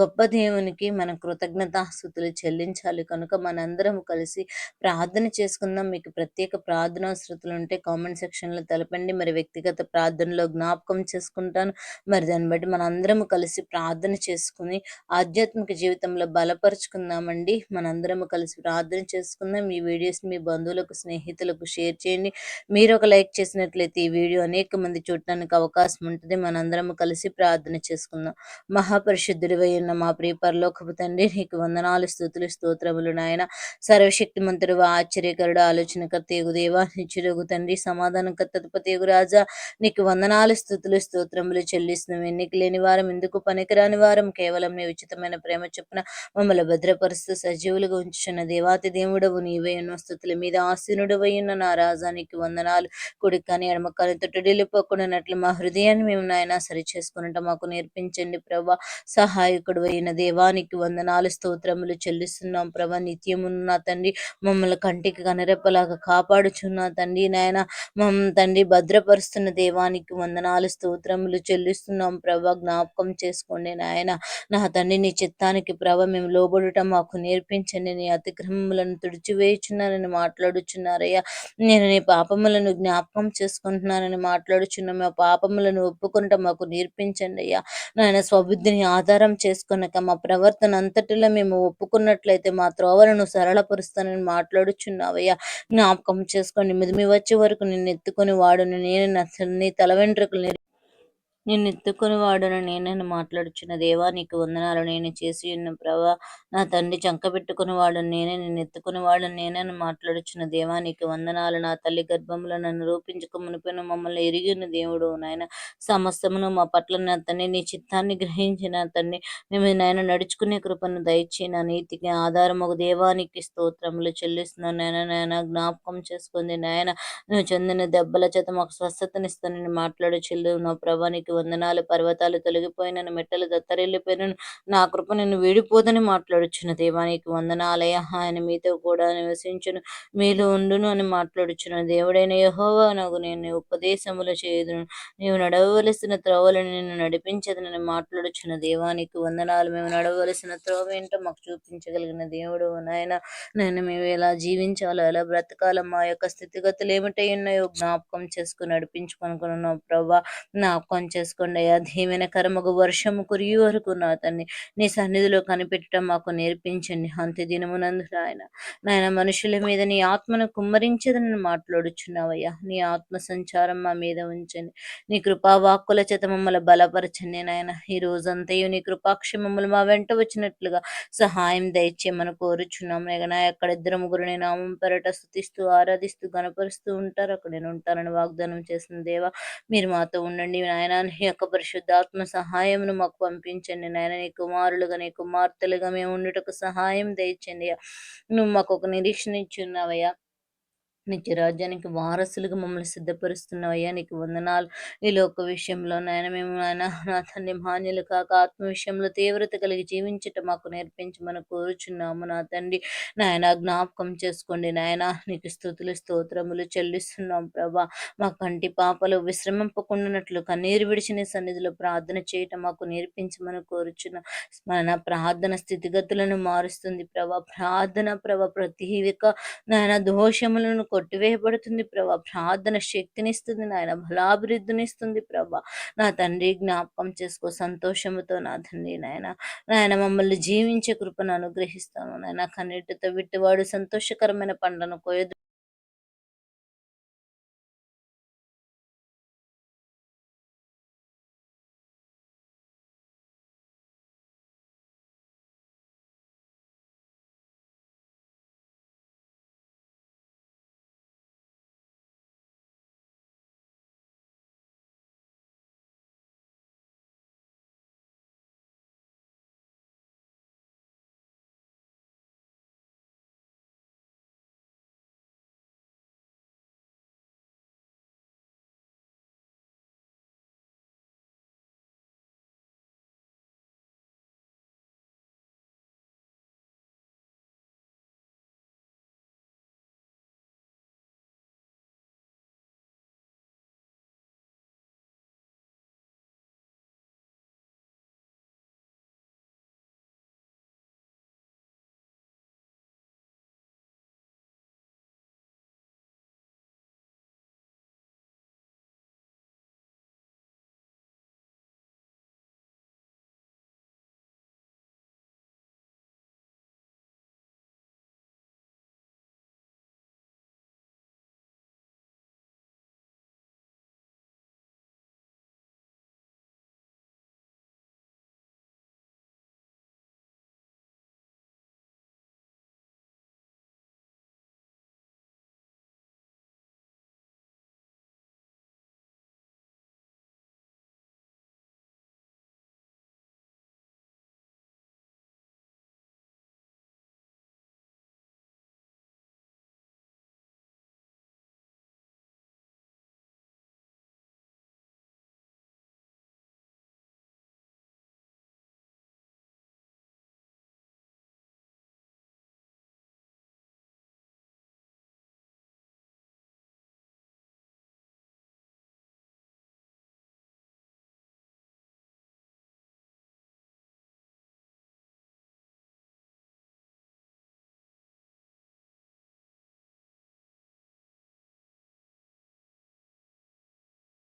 గొప్ప దేవునికి మన కృతజ్ఞతాస్థుతులు చెల్లించాలి. కనుక మనందరం కలిసి ప్రార్థన చేసుకుందాం. మీకు ప్రత్యేక ప్రార్థనాశ్రుతులు ఉంటే కామెంట్ సెక్షన్లో తెలపండి. మరి వ్యక్తిగత ప్రార్థనలో జ్ఞాపకం చేసుకుంటాను. మరి దాన్ని బట్టి మనందరం కలిసి ప్రార్థన చేసుకుని ఆధ్యాత్మిక జీవితంలో బలపరుచుకుందామండి. మనందరం కలిసి ప్రార్థన చేసుకుందాం. ఈ వీడియోస్ మీ బంధువులకు స్నేహితులకు షేర్ చేయండి. మీరు ఒక లైక్ చేసినట్లయితే ఈ వీడియో అనేక మంది చూడటానికి అవకాశం ఉంటుంది. మనందరం కలిసి ప్రార్థన చేసుకుందాం. మహాపరిశుద్ధుడి ఉన్న మా ప్రియ పరలోకపు తండ్రి నీకు వందనాలు స్థుతులు స్తోత్రములు నాయన. సర్వశక్తి మంత్రుడు ఆశ్చర్యకరుడు ఆలోచనకర్త ఎగు దేవా నిచ్చుడుగు తండ్రి సమాధానకర్త తదుపతి రాజా. నీకు వందనాలు స్థుతులు స్తోత్రములు చెల్లిస్తున్నాం. ఎన్నిక లేని వారం ఎందుకు పనికిరాని వారం? కేవలం నీ ఉచితమైన ప్రేమ చొప్పున మమ్మల్ని భద్రపరుస్తూ సజీవులుగా ఉంచుచున్న దేవాతి దేవుడవు నీవే ఉన్న స్థుతుల మీద ఆసీనుడు ఉన్న నా రాజానికి వందనాలు కుడి కానీ ఎడమ కానీ తొట్టుడిల్లిపోకుండానట్లు మా హృదయాన్ని మేము నాయన సరి చేసుకున్నట్టు మాకు నేర్పించండి ప్రభా. సహాయకుడు అయిన దేవానికి వందనాలు స్తోత్రములు చెల్లిస్తున్నాం. ప్రభా నిత్యమున్న తండ్రి మమ్మల్ని కంటికి కనరెప్పలాగా కాపాడుచున్న తండ్రి నాయన మమ్మ తండ్రి భద్రపరుస్తున్న దేవానికి వందనాలు స్తోత్రములు చెల్లిస్తున్నాం. ప్రభా జ్ఞాపకం చేసుకోండి నాయన. నా తండ్రి నీ చిత్తానికి ప్రభ మేము లోబడుట మాకు నేర్పించండి. నీ అతిక్రమములను తుడిచివేయుచున్నానని మాట్లాడుచున్నారయ్యా. నేను నీ పాపములను జ్ఞాపకం చేసుకుంటున్నానని మాట్లాడుచున్న. మా పాపములను ఒప్పుకుంట మాకు నేర్పించండి అయ్యా. నాయన స్వబుద్ధిని ఆధారం చేసుకున్నాక మా ప్రవర్తన అంతటిలో మేము ఒప్పుకున్నట్లయితే మా త్రోవలను సరళపరుస్తానని మాట్లాడుచున్నావయ్యా. జ్ఞాపకం చేసుకోండి. మిదిమి వచ్చే వరకు నిన్ను ఎత్తుకొని వాడును. నేను నీ తల వెంట్రుకలు నిన్ను ఎత్తుకుని వాడును నేనని మాట్లాడుచున్న. దేవా నీకు వందనాలు. నేను చేసి ఉన్న ప్రభా నా తండ్రి చంక పెట్టుకుని వాడు నేనే నిన్ను ఎత్తుకుని వాడు నేనని మాట్లాడుచున్న. దేవా నీకు వందనాలు. నా తల్లి గర్భంలో నన్ను రూపించుకు మునిపోయిన మమ్మల్ని ఎరిగిన దేవుడు నాయన. సమస్తమును మా పట్ల నా తండ్రి నీ చిత్తాన్ని గ్రహించిన తండ్రి మేము నాయన నడుచుకునే కృపను దయచి నా నీతికి ఆధారం ఒక దేవానికి స్తోత్రములు చెల్లిస్తున్నాను నాయన. నాయన జ్ఞాపకం చేసుకుంది నాయన. నువ్వు చెందిన దెబ్బల చేత మాకు స్వస్థతనిస్తానని మాట్లాడు చెల్లు నా ప్రభానికి వందనాలు. పర్వతాలు తొలగిపోయినను మెట్టలు దత్తరిల్లిపోయినను. నా కృప నిన్ను వీడిపోదని మాట్లాడుచున్న దేవానికి వందనాలయ. ఆయన మీతో కూడా నివసించును మీలో ఉండును అని మాట్లాడుచున్న దేవుడైన యహోవా నాకు నేను ఉపదేశములు చేయదును. నీవు నడవలసిన త్రోవలను నిన్ను నడిపించదనని మాట్లాడుచున్న దేవానికి వందనాలు. మేము నడవలసిన త్రోవ ఏంటో మాకు చూపించగలిగిన దేవుడు నాయన. నేను మేము ఎలా జీవించాలో ఎలా బ్రతకాలో మా యొక్క స్థితిగతులు ఏమిటై ఉన్నాయో జ్ఞాపకం చేసుకుని నడిపించుకొనుకున్నాం ప్రభా. జ్ఞాపకం కొంచెం చేసుకోండి. అయ్యా దీవెనకరముగు వర్షము కురియు వరకు నా తండ్రి నీ సన్నిధిలో కనిపెట్టడం మాకు నేర్పించండి. అంత్య దినమునందు నాయన నాయన మనుషుల మీద నీ ఆత్మను కుమ్మరించదని మాట్లాడుచున్నావయ్యా. నీ ఆత్మ సంచారం మా మీద ఉంచండి. నీ కృపా వాక్కుల చేత మమ్మల్ని బలపరచండి నాయన. ఈ రోజంతయు నీ కృపాక్షమములు మా వెంట వచ్చినట్లుగా సహాయం దయచేయమని కోరుచున్నాం. నా ఎక్కడ ఇద్దరు ముగ్గురు నేను నామం పెరట స్థుతిస్తూ ఆరాధిస్తూ గనపరుస్తూ ఉంటారు అక్కడ నేను ఉంటానని వాగ్దానం చేసిన దేవా మీరు మాతో ఉండండి నాయన. నీ యొక్క పరిశుద్ధాత్మ సహాయమును మాకు పంపించండి నాయన. నీ కుమారులుగా నీ కుమార్తెలుగా మేము ఉండుటకు సహాయం దయచండి నువ్వు మాకు ఒక నిరీక్షణ ఇచ్చి ఉన్నావయ్యా. నిత్య రాజ్యానికి వారసులుగా మమ్మల్ని సిద్ధపరుస్తున్నావయ్యా. నీకు వందనాలు. ఈ లోక విషయంలో నాయన మేము నాయన నా తండ్రి మాన్యులు కాక ఆత్మ విషయంలో తీవ్రత కలిగి జీవించటం మాకు నేర్పించమని కోరుచున్నాము. నా తండ్రి నాయన జ్ఞాపకం చేసుకోండి. నాయన నీకు స్థుతులు స్తోత్రములు చెల్లిస్తున్నాం ప్రభా. మా కంటి పాపలు విశ్రమింపకుండానట్లు కన్నీరు విడిచిన సన్నిధిలో ప్రార్థన చేయటం మాకు నేర్పించమని కోరుచున్నాం. మన ప్రార్థన స్థితిగతులను మారుస్తుంది ప్రభా. ప్రార్థన ప్రభ ప్రతి నాయన దోషములను కొట్టివేయబడుతుంది ప్రభా. ప్రార్థన శక్తినిస్తుంది నాయన బలాభివృద్ధినిస్తుంది ప్రభా. నా తండ్రి జ్ఞాపకం చేసుకో సంతోషముతో నా తండ్రి నాయన. నాయన మమ్మల్ని జీవించే కృపను అనుగ్రహిస్తాను నాయన. కన్నీటితో విట్టువాడు సంతోషకరమైన పండ్లను కోయదు.